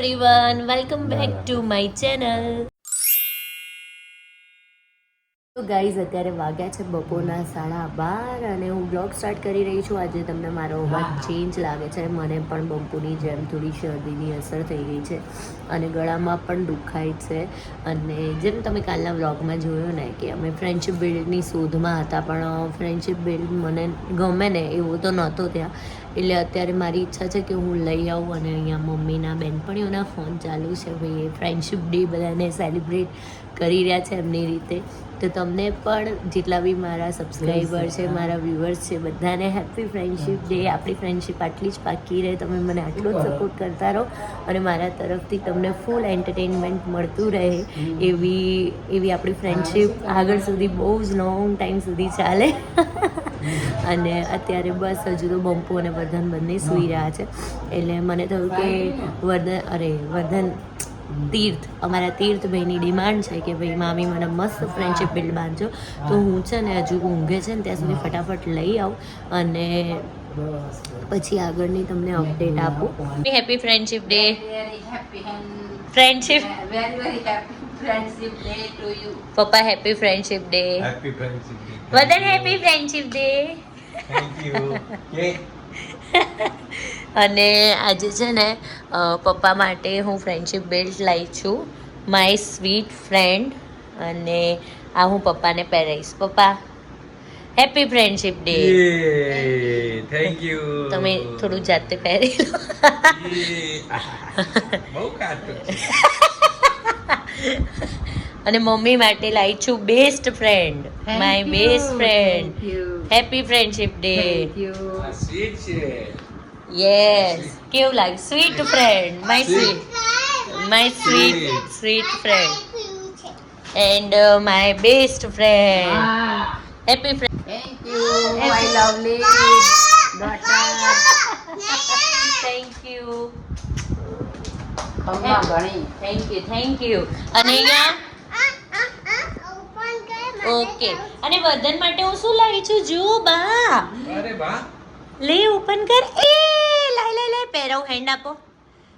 Everyone welcome back to my channel તો guys અત્યારે વાગ્યા છે બપોરના સાડા બાર અને હું બ્લોગ સ્ટાર્ટ કરી રહી છું. આજે તમને મારો અવાજ ચેન્જ લાગે છે. મને પણ બંપુની જેમ થોડી શરદીની અસર થઈ ગઈ છે અને ગળામાં પણ દુખાય છે. અને જેમ તમે કાલના વ્લોગમાં જોયું ને કે અમે ફ્રેન્ડશિપ બિલ્ડની શોધમાં હતા પણ ફ્રેન્ડશિપ બિલ્ડ મને ગમે ને એવું તો નહોતો ત્યાં. એટલે અત્યારે મારી ઈચ્છા છે કે હું લઈ આવું અને અહીંયા મમ્મીના બહેનપણીઓના ફોન ચાલુ છે. ભાઈ એ ફ્રેન્ડશિપ ડે બધાને સેલિબ્રેટ કરી રહ્યા છે એમની રીતે. તો તમને પણ જેટલા બી મારા સબસ્ક્રાઈબર છે મારા વ્યુઅર્સ છે બધાને હેપી ફ્રેન્ડશિપ ડે આપણી ફ્રેન્ડશિપ આટલી જ પાકી રહે તમે મને આટલો જ સપોર્ટ કરતા રહો અને મારા તરફથી તમને ફૂલ એન્ટરટેનમેન્ટ મળતું રહે એવી એવી આપણી ફ્રેન્ડશિપ આગળ સુધી બહુ જ લોંગ ટાઈમ સુધી ચાલે. અને અત્યારે બસ હજુ તો બમ્પુ અને વર્ધન બંને સૂઈ રહ્યા છે. એટલે મને થયું કે વર્ધન અરે વર્ધન તીર્થ અમારા તીર્થભાઈની ડિમાન્ડ છે કે ભાઈ મામી મને મસ્ત ફ્રેન્ડશિપ બિલ્ડ બાંધજો. તો હું છે ને હજુ ઊંઘે છે ને ત્યાં સુધી ફટાફટ લઈ આવું અને પછી આગળની તમને અપડેટ આપું. Happy friendship day friendship very very happy. Friendship day to you. પપ્પા happy friendship day Happy Friendship Day. Vardhan happy friendship day Thank you. અને આજે છે ને પપ્પા માટે હું ફ્રેન્ડશિપ બેલ્ટ લાવી છું. માય સ્વીટ ફ્રેન્ડ અને આ હું પપ્પાને પહેરાવીશ પપ્પા happy friendship day thank you તમે થોડું જાતે પહેરી લો. બહુ છે. અને મમ્મી માટે લાવી છું best friend my best friend. Happy friendship day. Yes કેવું લાગે sweet friend my sweet my sweet sweet friend and my best friend happy friend thank you my lovely daughter thank you ઘણી. Thank you? Thank you અને અહીંયા okay અને વર્ધન માટે હું શું લાવી છું? જો બા. અરે વાહ. લે ઓપન કર. એ લાય લાઈ લાય. પહેરાવ હેન્ડ આપો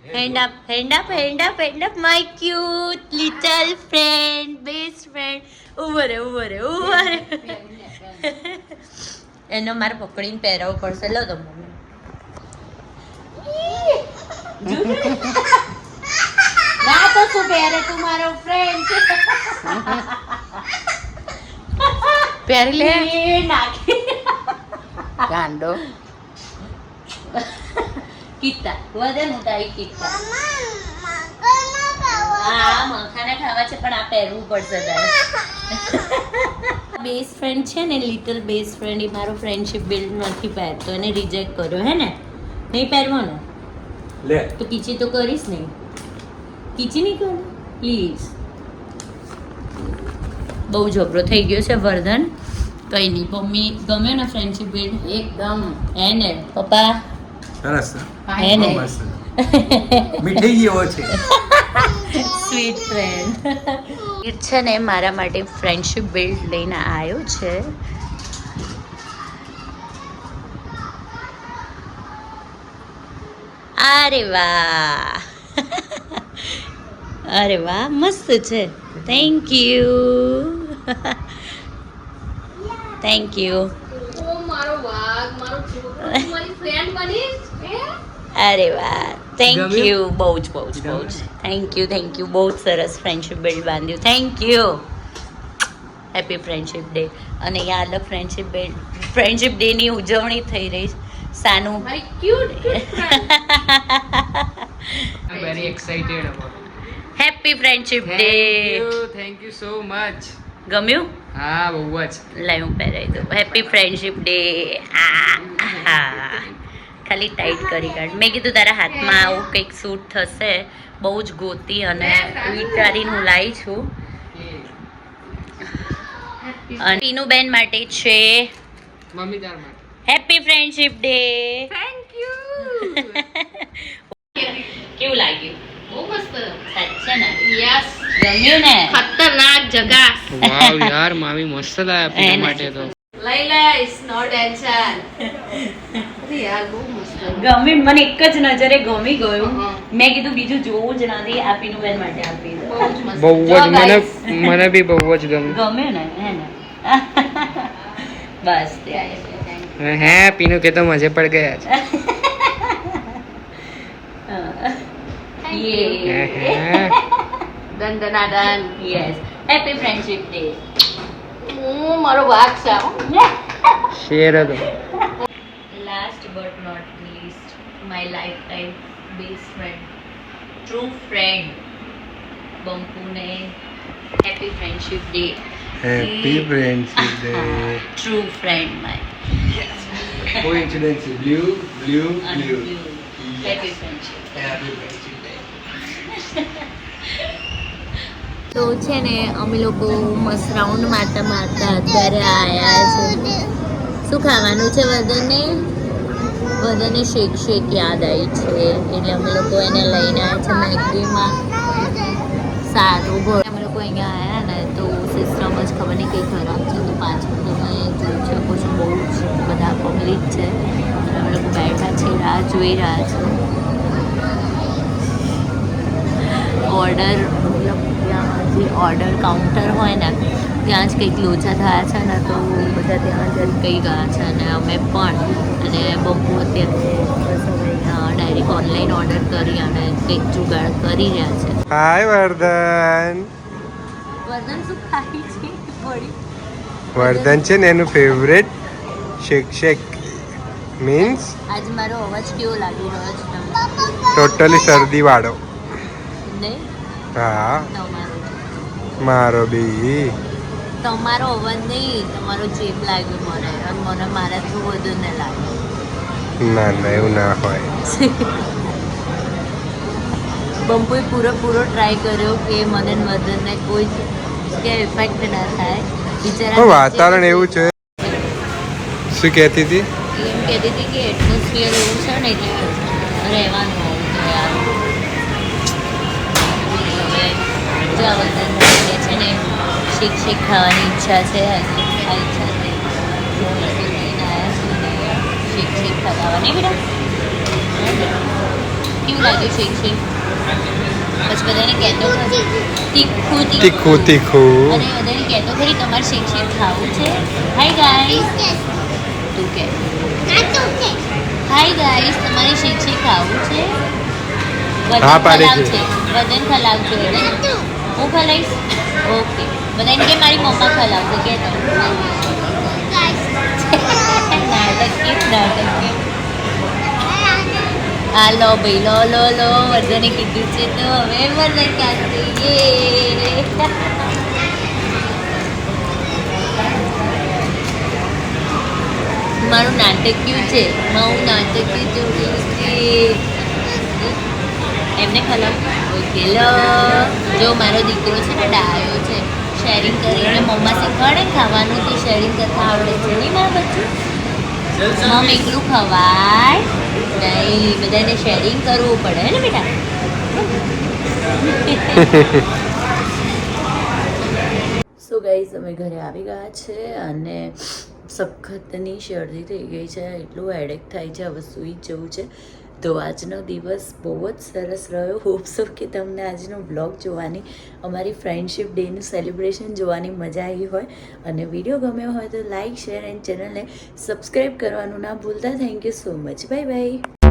hand up hand up hand up hand up my cute little friend best friend ઊભો રે ઊભો રે ઊભો રે. એનો મારે પકડીને પહેરાવવો પડશે. લો તો મમ્મી. ના તો શું પહેરે તું મારો ફ્રેન્ડ. પહેરી લે. એ નાખી. ગાંડો. કિત્તા. વધે તારી કિત્તા. હા મખાના ખાવા છે પણ આ પહેરવું પડશે તારે. બેસ્ટ ફ્રેન્ડ છે ને લિટલ બેસ્ટ ફ્રેન્ડ એ મારો ફ્રેન્ડશિપ બિલ્ડ નથી પહેરતો એને રિજેક્ટ કર્યો હે ને? નહીં પહેરવાનો? લે. તો કીચી તો કરીશ નહીં. કીચી નહીં પ્લીઝ બહુ જબરો થઈ ગયો છે વર્ધન. કંઈ નહીં મમ્મી ગમ્યો ને ફ્રેન્ડશિપ બિલ્ડ એકદમ. હે ને પપ્પા? સરસ. હે ને? મસ્ત. જેવો છે. સ્વીટ ફ્રેન્ડ છે ને મારા માટે ફ્રેન્ડશિપ બિલ્ડ લઈને આવ્યો છે. અરે વાહ. અરે વાહ મસ્ત છે. Thank you thank you? અરે વાહ થેન્ક યુ બહુ જ બહુ જ બહુ જ. થેન્ક યુ થેન્ક યુ બહુ જ સરસ friendship build બાંધ્યું. Thank you happy friendship day અને યાદ અલગ ફ્રેન્ડશિપ બિલ્ડ ફ્રેન્ડશિપ ડેની ઉજવણી થઈ રહી છે. સાનું. I'm very excited about it. Happy friendship day thank you so much. ગમ્યું? હા બહુ જ. લાઈવ હું પહેરાવી દઉં. હેપી ફ્રેન્ડશિપ ડે ખાલી ટાઈટ કરી કાઢ. મેં કીધું તારા હાથમાં આવું કંઈક સૂટ થશે. બહુ જ ગોતી અને વિચારીને હું લાવી છું. અને ટીનુબેન માટે છે મમ્મી તાર માટે. Happy friendship day thank you. કેવું લાગ્યું? બહુ મસ્ત. સાચે ને. યસ. ગમ્યું ને? ખતરનાક જગા. વાવ યાર મામી મસ્ત લાયા પીવા માટે તો. લઈ લઈશ નો ટેન્શન યાર બહુ મસ્ત. છે મને એક જ નજરે ગમી ગયું. મેં કીધું બીજું જોવું જ નથી આપીનું બેન માટે આપી બહુ જ મસ્ત. બહુ જ જો મને મને બી બહુ જ ગમ્યું. ગમ્યું ને? હે ને? બસ ત્યાં હે પીનું કે તો મજે પડ ગયા છે. Thank done done yes happy friendship day હું મારો છે હો. શેર હતો last but not least my life time best friend true friend બંપુને happy friendship day happy friendship day true friend my coincidence blue blue blue happy friendship happy friendship તો છે ને, અમે લોકો મસ્ત રાઉન્ડ મારતા મારતા અત્યારે આવ્યા છે. શું ખાવાનું છે વદનને? વદનને શેક શેક યાદ આવી છે. એટલે અમે લોકો એને લઈને આવ્યા છે મેગડીમાં સારું, ભો અમે લોકો અહીંયા આવ્યા ને, તો સિસ્ટમ જ ખબર નહીં કંઈ ખરાબ છે. તો પાછળ તમે જોઈ શકો છો બહુ બધા પબ્લિક છે. અમે લોકો બેઠા છે, રાહ જોઈ રહ્યા છે. ઓર્ડર મતલબ ત્યાં જે ઓર્ડર કાઉન્ટર હોય ને ત્યાં જ કંઈક લોચા થયા છે ને તો બધા ત્યાં જ કહી ગયા છે અને અમે પણ અને બહુ અત્યારે બસ હવે ડાયરેક્ટ ઓનલાઈન ઓર્ડર કરી અને કંઈક જુગાડ કરી રહ્યા છે. હાય વર્ધન. વર્ધન શું ખાઈ છે? વર્ધન છે ને એનું ફેવરેટ શેક શેક મીન્સ આજ મારો અવાજ કેવો લાગી રહ્યો છે ટોટલી શરદી વાળો. નહીં? હા. મારો બી. તમારો અવાજ નહીં તમારો ચેપ લાગ્યો મને. મને મારાથી વધુ ને લાગ્યો ના ના એવું ના હોય. બંપુએ પૂરેપૂરો ટ્રાય કર્યો કે મને ને વદનને કોઈ કે ઇફેક્ટ ના થાય. બિચારા વાતાવરણ એવું છે. શું કહેતી હતી? એમ કહેતી હતી કે એટમોસ્ફિયર એવું છે ને એટલે રહેવાનું. જો વદન છે ને. શીખ શીખ ખાવાની ઈચ્છા છે આ ઈચ્છા છે. લઈને આવ્યા છે ને શીખ શીખ ખાવાની. બેટા કેવું લાગ્યું શીખ શીખ? પછી બધાને કહેતો તીખું તીખું. તીખું અને બધાને કહેતો ખરી તમારે શેક શેક ખાવું છે. હાય ગાઈસ તું કે. હાય ગાઈસ તમારે શેક શેક ખાવું છે? વજન હા પાડે છે. વજન ખલાવજો હું ખલાઈશ ઓકે. બધાને કે મારી મમ્મા ખલાવશે કે નાટકી નાટકી આ લો ભાઈ, લો લો લો. વર્ધને કીધું છે તો હવે વર્ધન કાઢશે યે. મારું નાટક્યું છે? હું નાટક્યું જોડી છે? એમને ખલાવ લો જો મારો દીકરો છે ને ડાયો છે શેરિંગ કરીને મમ્મા શીખવાડે ખાવાનું તે શેરિંગ કરતા આવડે છે. નહીં મારા બચ્ચું? મમ એકલું ખવાય? નહીં, બધાને શેરિંગ કરવું પડે ને બેટા? સો ગાઈઝ અમે ઘરે આવી ગયા છે અને સખતની શરદી થઈ ગઈ છે. એટલું હેડેક થાય છે, હવે સૂઈ જવું છે. તો આજનો દિવસ બહુ જ સરસ રહ્યો. હોપ સો કે તમને આજનો બ્લોગ જોવાની, અમારી ફ્રેન્ડશિપ ડેનું સેલિબ્રેશન જોવાની મજા આવી હોય. અને વીડિયો ગમ્યો હોય તો લાઇક શેર એન્ડ ચેનલને સબસ્ક્રાઈબ કરવાનું ના ભૂલતા. Thank you so much bye bye